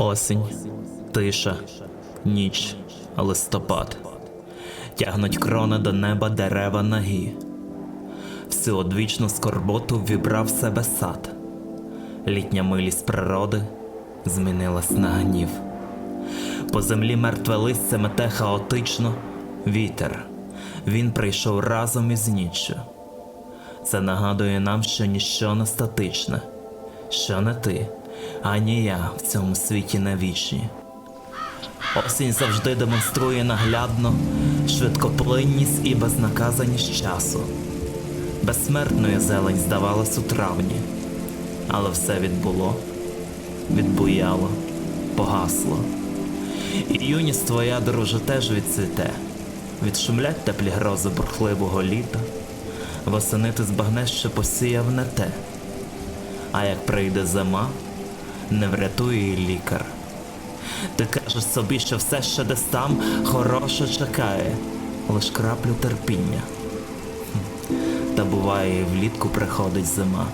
Осінь, тиша, ніч, листопад. Тягнуть крони до неба дерева нагі. Всю одвічну скорботу вібрав в себе сад. Літня милість природи змінилась на гнів. По землі мертве листя мете хаотично вітер. Він прийшов разом із ніччю. Це нагадує нам, що ніщо не статичне, що не ти, ані я в цьому світі не вічні. Осінь завжди демонструє наглядно швидкоплинність і безнаказаність часу. Безсмертною зелень здавалась у травні, але все відбуло, відбуяло, погасло. І юність твоя, друже, теж відцвіте, відшумлять теплі грози бурхливого літа, восени ти збагнеш, що посіяв не те. А як прийде зима, не врятує лікар. Ти кажеш собі, що все ще десь там хороше чекає, лиш краплю терпіння. Та буває, влітку приходить зима,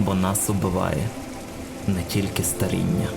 бо нас убиває не. Тільки старіння.